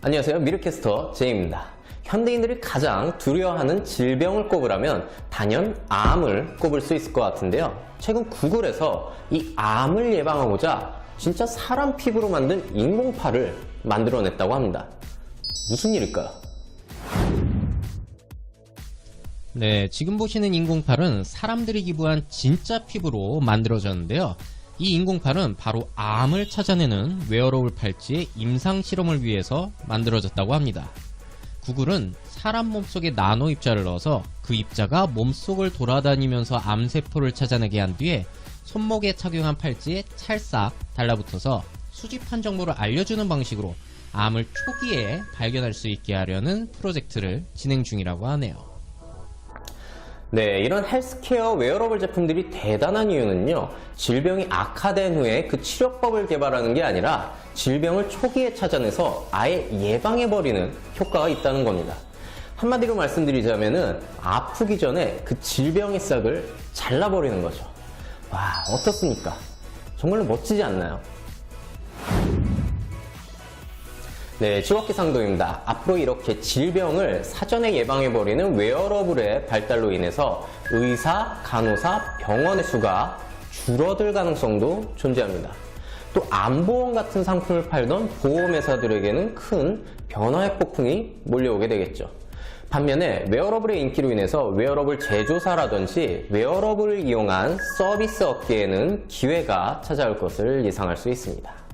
안녕하세요. 미르캐스터 제이입니다. 현대인들이 가장 두려워하는 질병을 꼽으라면 단연 암을 꼽을 수 있을 것 같은데요. 최근 구글에서 이 암을 예방하고자 진짜 사람 피부로 만든 인공팔을 만들어냈다고 합니다. 무슨 일일까요? 네, 지금 보시는 인공팔은 사람들이 기부한 진짜 피부로 만들어졌는데요. 이 인공팔은 바로 암을 찾아내는 웨어러블 팔찌의 임상 실험을 위해서 만들어졌다고 합니다. 구글은 사람 몸속에 나노 입자를 넣어서 그 입자가 몸속을 돌아다니면서 암세포를 찾아내게 한 뒤에 손목에 착용한 팔찌에 찰싹 달라붙어서 수집한 정보를 알려주는 방식으로 암을 초기에 발견할 수 있게 하려는 프로젝트를 진행 중이라고 하네요. 네, 이런 헬스케어 웨어러블 제품들이 대단한 이유는요, 질병이 악화된 후에 그 치료법을 개발하는 게 아니라 질병을 초기에 찾아내서 아예 예방해버리는 효과가 있다는 겁니다. 한마디로 말씀드리자면은 아프기 전에 그 질병의 싹을 잘라버리는 거죠. 와, 어떻습니까? 정말로 멋지지 않나요? 네, 직업기 상도입니다. 앞으로 이렇게 질병을 사전에 예방해버리는 웨어러블의 발달로 인해서 의사, 간호사, 병원의 수가 줄어들 가능성도 존재합니다. 또 암보험 같은 상품을 팔던 보험회사들에게는 큰 변화의 폭풍이 몰려오게 되겠죠. 반면에 웨어러블의 인기로 인해서 웨어러블 제조사라든지 웨어러블을 이용한 서비스 업계에는 기회가 찾아올 것을 예상할 수 있습니다.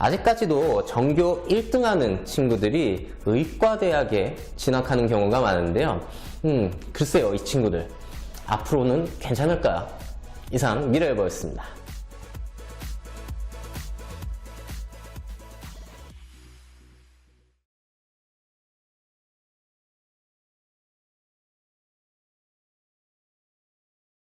아직까지도 전교 1등 하는 친구들이 의과대학에 진학하는 경우가 많은데요. 음, 글쎄요, 이 친구들. 앞으로는 괜찮을까요? 이상 미래일보였습니다.